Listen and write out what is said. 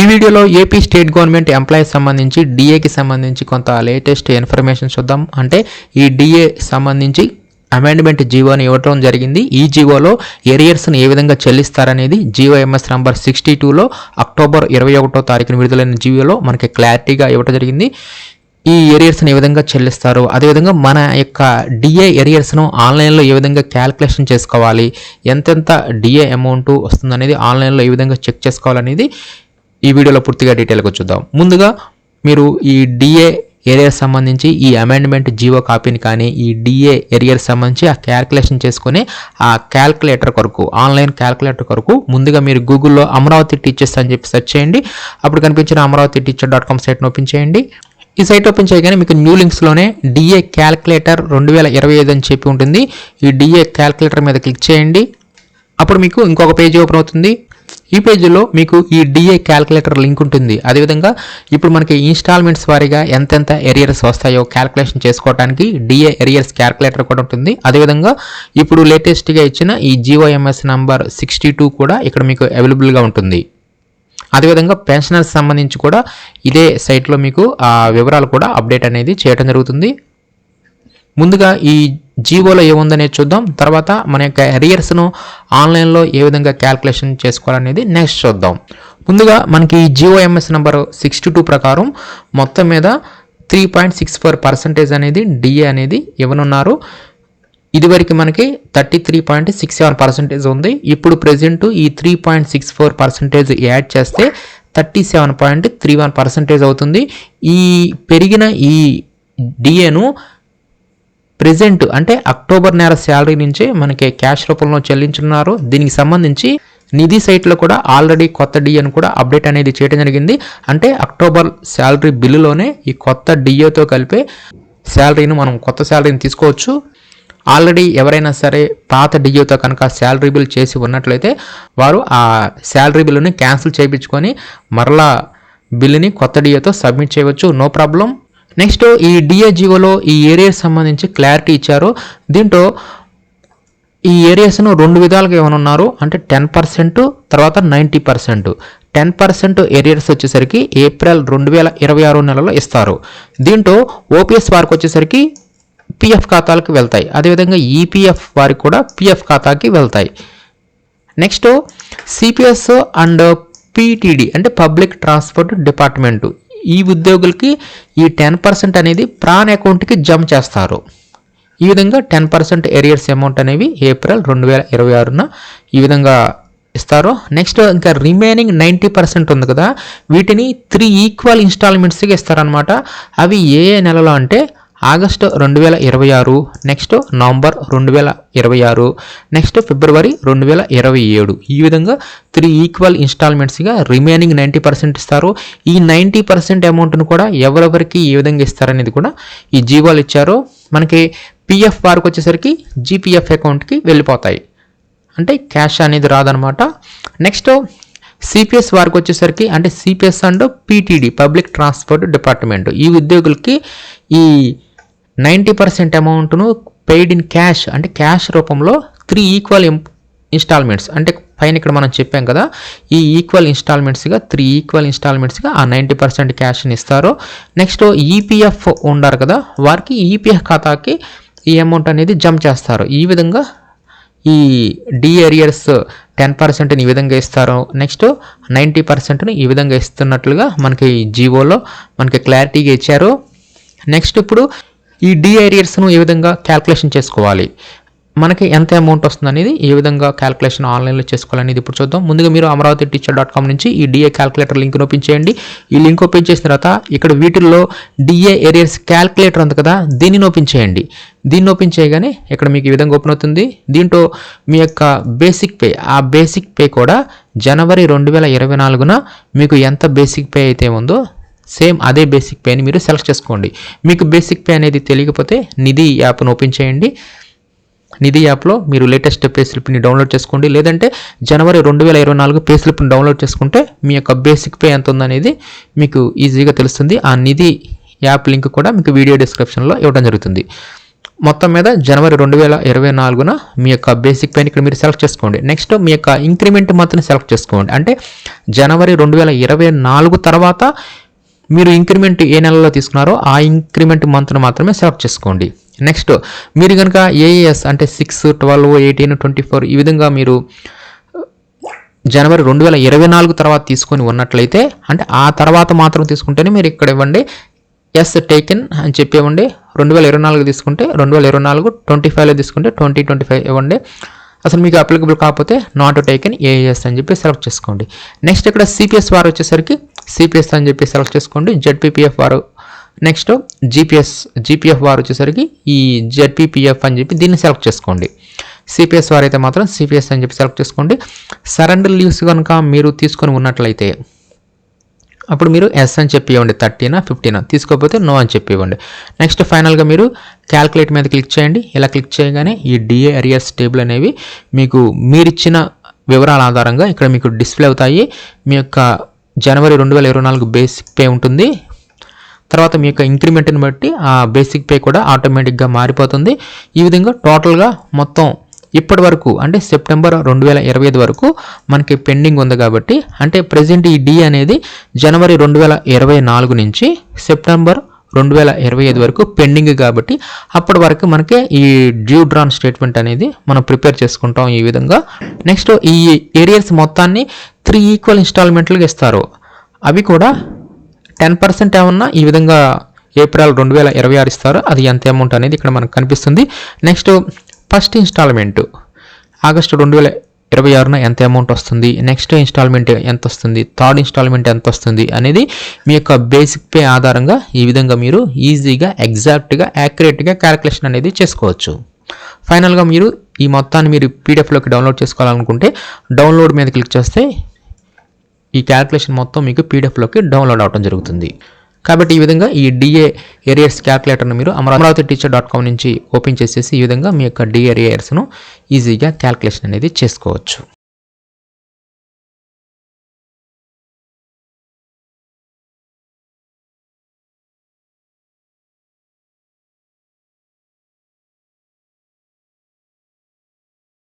ఈ వీడియోలో AP state government employees సంబంధించి డిఏకి సంబంధించి కొంత లేటెస్ట్ ఇన్ఫర్మేషన్ చూద్దాం. అంటే ఈ డిఏ సంబంధించి అమెండ్మెంట్ జీవోని ఇవ్వడం జరిగింది. ఈ జీవోలో ఎరియర్స్ని ఏ విధంగా చెల్లిస్తారనేది జీవో ఎంఎస్ నంబర్ సిక్స్టీ టూలో అక్టోబర్ ఇరవై ఒకటో తారీఖున విడుదలైన జీవోలో మనకి క్లారిటీగా ఇవ్వడం జరిగింది. ఈ ఏరియర్స్ని ఏ విధంగా చెల్లిస్తారు? అదేవిధంగా మన యొక్క డిఏ ఎరియర్స్ను ఆన్లైన్లో ఏ విధంగా క్యాల్కులేషన్ చేసుకోవాలి? ఎంతెంత డిఏ అమౌంట్ వస్తుందనేది ఆన్లైన్లో ఏ విధంగా చెక్ చేసుకోవాలనేది ఈ వీడియోలో పూర్తిగా డీటెయిల్గా చూద్దాం. ముందుగా మీరు ఈ డిఏ ఏరియర్ సంబంధించి ఈ అమెండ్మెంట్ జీవో కాపీని కానీ ఈ డిఏ ఏరియర్ సంబంధించి ఆ క్యాల్కులేషన్ చేసుకుని ఆ క్యాల్కులేటర్ కొరకు ఆన్లైన్ క్యాల్కులేటర్ కొరకు ముందుగా మీరు గూగుల్లో అమరావతి టీచర్స్ అని చెప్పి సెర్చ్ చేయండి. అప్పుడు కనిపించిన అమరావతి టీచర్ డాట్ కామ్ సైట్ను ఓపెన్ చేయండి. ఈ సైట్ ఓపెన్ చేయగానే మీకు న్యూ లింక్స్లోనే డిఏ క్యాల్కులేటర్ రెండు వేల ఇరవై ఐదు అని చెప్పి ఉంటుంది. ఈ డిఏ క్యాల్కులేటర్ మీద క్లిక్ చేయండి. అప్పుడు మీకు ఇంకొక పేజీ ఓపెన్ అవుతుంది. ఈ పేజీలో మీకు ఈ డిఏ క్యాలిక్యులేటర్ లింక్ ఉంటుంది. అదేవిధంగా ఇప్పుడు మనకి ఇన్స్టాల్మెంట్స్ వారీగా ఎంతెంత ఎరియర్స్ వస్తాయో క్యాలిక్యులేషన్ చేసుకోవడానికి డిఏ ఎరియర్స్ క్యాలిక్యులేటర్ కూడా ఉంటుంది. అదేవిధంగా ఇప్పుడు లేటెస్ట్గా ఇచ్చిన ఈ జిఓఎంఎస్ నంబర్ సిక్స్టీ టూ కూడా ఇక్కడ మీకు అవైలబుల్గా ఉంటుంది. అదేవిధంగా పెన్షనర్స్ సంబంధించి కూడా ఇదే సైట్లో మీకు ఆ వివరాలు కూడా అప్డేట్ అనేది చేయడం జరుగుతుంది. ముందుగా ఈ జీవోలో ఏముందనేది చూద్దాం. తర్వాత మన యొక్క ఎరియర్స్ను ఆన్లైన్లో ఏ విధంగా క్యాల్కులేషన్ చేసుకోవాలనేది నెక్స్ట్ చూద్దాం. ముందుగా మనకి ఈ ఎంఎస్ నెంబర్ సిక్స్టీ టూ ప్రకారం మొత్తం మీద three point six four percentage అనేది డిఏ అనేది ఇవ్వనున్నారు. ఇదివరకు మనకి thirty three point six seven percentage ఉంది. ఇప్పుడు ప్రెసెంట్ ఈ three point six four percentage add చేస్తే thirty seven point three one percentage అవుతుంది. ఈ పెరిగిన ఈ డిఏను ప్రెజెంట్ అంటే అక్టోబర్ నెల శాలరీ నుంచే మనకి క్యాష్ రూపంలో చెల్లించున్నారు దీనికి సంబంధించి నిధి సైట్లో కూడా ఆల్రెడీ కొత్త డిఏను కూడా అప్డేట్ అనేది చేయడం జరిగింది. అంటే అక్టోబర్ శాలరీ బిల్లులోనే ఈ కొత్త డిఏతో కలిపే శాలరీని మనం కొత్త శాలరీని తీసుకోవచ్చు. ఆల్రెడీ ఎవరైనా సరే పాత డిఏతో కనుక శాలరీ బిల్ చేసి ఉన్నట్లయితే వారు ఆ శాలరీ బిల్లుని క్యాన్సిల్ చేయించుకొని మరలా బిల్లుని కొత్త డిఏతో సబ్మిట్ చేయవచ్చు. No problem. నెక్స్ట్ ఈ డిఏజిఓలో ఈ ఏరియాస్ సంబంధించి క్లారిటీ ఇచ్చారు. దీంట్లో ఈ ఏరియాస్ను రెండు విధాలుగా ఏమనున్నారు అంటే టెన్ పర్సెంట్ తర్వాత ninety percent ten percent arrears వచ్చేసరికి ఏప్రిల్ రెండు వేల ఇరవై ఆరు నెలలో ఇస్తారు. దీంట్లో ఓపీఎస్ వారికి వచ్చేసరికి పిఎఫ్ ఖాతాలకు వెళ్తాయి. అదేవిధంగా ఈపీఎఫ్ వారికి కూడా పిఎఫ్ ఖాతాకి వెళ్తాయి. నెక్స్ట్ సిపిఎస్ అండ్ పీటీడీ అంటే పబ్లిక్ ట్రాన్స్పోర్ట్ డిపార్ట్మెంటు ఈ ఉద్యోగులకి ఈ టెన్ పర్సెంట్ అనేది ప్రాన్ అకౌంట్కి జమ చేస్తారు. ఈ విధంగా టెన్ పర్సెంట్ ఏరియర్స్ అమౌంట్ అనేవి ఏప్రిల్ రెండు వేల ఇరవై ఆరున ఈ విధంగా ఇస్తారు. నెక్స్ట్ ఇంకా రిమైనింగ్ నైంటీ పర్సెంట్ ఉంది కదా వీటిని త్రీ ఈక్వల్ ఇన్స్టాల్మెంట్స్గా ఇస్తారనమాట అవి ఏ నెలలో అంటే ఆగస్టు రెండు వేల ఇరవై ఆరు నెక్స్ట్ నవంబర్ రెండు వేల ఇరవై ఆరు నెక్స్ట్ ఫిబ్రవరి రెండు వేల ఇరవై ఏడు. ఈ విధంగా త్రీ ఈక్వల్ ఇన్స్టాల్మెంట్స్గా రిమైనింగ్ నైంటీ పర్సెంట్ ఇస్తారు. ఈ నైంటీ పర్సెంట్ అమౌంట్ను కూడా ఎవరెవరికి ఏ విధంగా ఇస్తారనేది కూడా ఈ జీవోలు ఇచ్చారు. మనకి పిఎఫ్ వారికి వచ్చేసరికి జీపీఎఫ్ అకౌంట్కి వెళ్ళిపోతాయి. అంటే క్యాష్ అనేది రాదనమాట. నెక్స్ట్ సిపిఎస్ వారికి వచ్చేసరికి అంటే CPS and PTD public transport department ఈ ఉద్యోగులకి ఈ నైంటీ పర్సెంట్ అమౌంట్ను పెయిడ్ ఇన్ క్యాష్ అంటే క్యాష్ రూపంలో త్రీ ఈక్వల్ ఇన్స్టాల్మెంట్స్ అంటే పైన ఇక్కడ మనం చెప్పాం కదా ఈ ఈక్వల్ ఇన్స్టాల్మెంట్స్గా త్రీ ఈక్వల్ ఇన్స్టాల్మెంట్స్గా ఆ నైంటీ పర్సెంట్ క్యాష్ని ఇస్తారు. నెక్స్ట్ ఈపీఎఫ్ ఉండారు కదా వారికి ఈపీఎఫ్ ఖాతాకి ఈ అమౌంట్ అనేది జమ చేస్తారు. ఈ విధంగా ఈ డి ఏరియర్స్ టెన్ పర్సెంట్ని ఈ విధంగా ఇస్తారు. నెక్స్ట్ నైంటీ పర్సెంట్ని ఈ విధంగా ఇస్తున్నట్లుగా మనకి జీవోలో మనకి క్లారిటీగా ఇచ్చారు. నెక్స్ట్ ఇప్పుడు ఈ డి ఏరియర్స్ను ఏ విధంగా క్యాల్కులేషన్ చేసుకోవాలి? మనకి ఎంత అమౌంట్ వస్తుంది అనేది ఏ విధంగా క్యాల్కులేషన్ ఆన్లైన్లో చేసుకోవాలనేది ఇప్పుడు చూద్దాం. ముందుగా మీరు అమరావతి టీచర్ డాట్ కామ్ నుంచి ఈ డిఏ క్యాల్కులేటర్ లింక్ ఓపెన్ చేయండి. ఈ లింక్ ఓపెన్ చేసిన తర్వాత ఇక్కడ వీటిల్లో డిఏ ఏరియర్స్ క్యాల్కులేటర్ ఉంది కదా దీనిని ఓపెన్ చేయండి. దీన్ని ఓపెన్ చేయగానే ఇక్కడ మీకు ఈ విధంగా ఓపెన్ అవుతుంది. దీంట్లో మీ యొక్క బేసిక్ పే ఆ బేసిక్ పే కూడా జనవరి రెండు వేల ఇరవై నాలుగున మీకు ఎంత బేసిక్ పే అయితే ఉందో సేమ్ అదే బేసిక్ పేని మీరు సెలెక్ట్ చేసుకోండి. మీకు బేసిక్ పే అనేది తెలియకపోతే నిధి యాప్ను ఓపెన్ చేయండి. నిధి యాప్లో మీరు లేటెస్ట్ పే స్లిప్ని డౌన్లోడ్ చేసుకోండి. లేదంటే జనవరి రెండు వేల ఇరవై నాలుగు పే స్లిప్ని డౌన్లోడ్ చేసుకుంటే మీ యొక్క బేసిక్ పే ఎంత ఉందనేది మీకు ఈజీగా తెలుస్తుంది. ఆ నిధి యాప్ లింక్ కూడా మీకు వీడియో డిస్క్రిప్షన్లో ఇవ్వడం జరుగుతుంది. మొత్తం మీద జనవరి రెండు వేల ఇరవై నాలుగున మీ యొక్క బేసిక్ పైన ఇక్కడ మీరు సెలెక్ట్ చేసుకోండి. నెక్స్ట్ మీ యొక్క ఇంక్రిమెంట్ మంత్ని సెలెక్ట్ చేసుకోండి. అంటే జనవరి రెండు వేల ఇరవై నాలుగు తర్వాత మీరు ఇంక్రిమెంట్ ఏ నెలలో తీసుకున్నారో ఆ ఇంక్రిమెంట్ మంత్ను మాత్రమే సెలెక్ట్ చేసుకోండి. నెక్స్ట్ మీరు కనుక ఏఏఎస్ అంటే six twelve eighteen twenty four ఈ విధంగా మీరు uh, జనవరి రెండు వేల ఇరవై నాలుగు తర్వాత తీసుకొని ఉన్నట్లయితే అంటే ఆ తర్వాత మాత్రం తీసుకుంటేనే మీరు ఇక్కడ ఇవ్వండి ఎస్ టేకెన్ అని చెప్పి ఇవ్వండి రెండు వేల ఇరవై నాలుగు తీసుకుంటే రెండు వేల ఇరవై నాలుగు ట్వంటీ ఫైవ్లో తీసుకుంటే ట్వంటీ ట్వంటీ ఫైవ్ ఇవ్వండి. అసలు మీకు అప్లికబుల్ కాకపోతే నాట్ టేకెన్ ఏఎస్ అని చెప్పి సెలెక్ట్ చేసుకోండి. నెక్స్ట్ ఇక్కడ సిపిఎస్ వారు వచ్చేసరికి సిపిఎస్ అని చెప్పి సెలెక్ట్ చేసుకోండి. జెడ్పీపీఎఫ్ వారు. నెక్స్ట్ జీపీఎస్ జీపీఎఫ్ వారు వచ్చేసరికి ఈ జెడ్పీపీఎఫ్ అని చెప్పి దీన్ని సెలెక్ట్ చేసుకోండి. సిపిఎస్ వారు అయితే మాత్రం సిపిఎస్ అని చెప్పి సెలెక్ట్ చేసుకోండి. సరెండర్ లీవ్స్ కనుక మీరు తీసుకొని ఉన్నట్లయితే అప్పుడు మీరు ఎస్ అని చెప్పి ఇవ్వండి థర్టీనా ఫిఫ్టీనా? తీసుకోకపోతే నో అని చెప్పి ఇవ్వండి నెక్స్ట్ ఫైనల్గా మీరు క్యాల్కులేట్ మీద క్లిక్ చేయండి. ఇలా క్లిక్ చేయగానే ఈ డిఏ అరియర్స్ టేబుల్ అనేవి మీకు మీరిచ్చిన వివరాల ఆధారంగా ఇక్కడ మీకు డిస్ప్లే అవుతాయి. మీ యొక్క జనవరి రెండు వేల ఇరవై నాలుగు బేసిక్ పే ఉంటుంది. తర్వాత మీ యొక్క ఇంక్రిమెంట్ని బట్టి ఆ బేసిక్ పే కూడా ఆటోమేటిక్గా మారిపోతుంది. ఈ విధంగా టోటల్గా మొత్తం ఇప్పటి వరకు అంటే సెప్టెంబర్ రెండు వేల ఇరవై ఐదు వరకు మనకి పెండింగ్ ఉంది కాబట్టి అంటే ప్రజెంట్ ఈ డి అనేది జనవరి రెండు వేల ఇరవై నాలుగు నుంచి సెప్టెంబర్ రెండు వేల ఇరవై ఐదు వరకు పెండింగ్ కాబట్టి అప్పటి వరకు మనకి ఈ డ్యూ డ్రాన్ స్టేట్మెంట్ అనేది మనం ప్రిపేర్ చేసుకుంటాం ఈ విధంగా. నెక్స్ట్ ఈ ఏరియర్స్ మొత్తాన్ని త్రీ ఈక్వల్ ఇన్స్టాల్మెంట్లుగా ఇస్తారు. అవి కూడా టెన్ పర్సెంట్ ఏమన్నా ఈ విధంగా ఏప్రిల్ రెండు వేల ఇరవై ఆరు ఇస్తారు. అది ఎంత అమౌంట్ అనేది ఇక్కడ మనకు కనిపిస్తుంది. Next first instalment. ఆగస్టు రెండు వేల ఇరవై ఆరున ఎంత అమౌంట్ వస్తుంది? నెక్స్ట్ ఇన్స్టాల్మెంట్ ఎంత వస్తుంది థర్డ్ ఇన్స్టాల్మెంట్ ఎంత వస్తుంది అనేది మీ యొక్క బేసిక్ పే ఆధారంగా ఈ విధంగా మీరు ఈజీగా ఎగ్జాక్ట్గా యాక్యురేట్గా క్యాలిక్యులేషన్ అనేది చేసుకోవచ్చు. ఫైనల్గా మీరు ఈ మొత్తాన్ని మీరు పీడిఎఫ్లోకి డౌన్లోడ్ చేసుకోవాలనుకుంటే డౌన్లోడ్ మీద క్లిక్ చేస్తే ఈ క్యాలిక్యులేషన్ మొత్తం మీకు పీడిఎఫ్లోకి డౌన్లోడ్ అవడం జరుగుతుంది. కాబట్టి ఈ విధంగా ఈ డిఏ ఏరియర్స్ క్యాల్కులేటర్ను మీరు అమరావతి టీచర్ డాట్ కామ్ నుంచి ఓపెన్ చేసేసి ఈ విధంగా మీ యొక్క డిఏ ఏరియర్స్ను ఈజీగా క్యాలిక్యులేషన్ అనేది చేసుకోవచ్చు.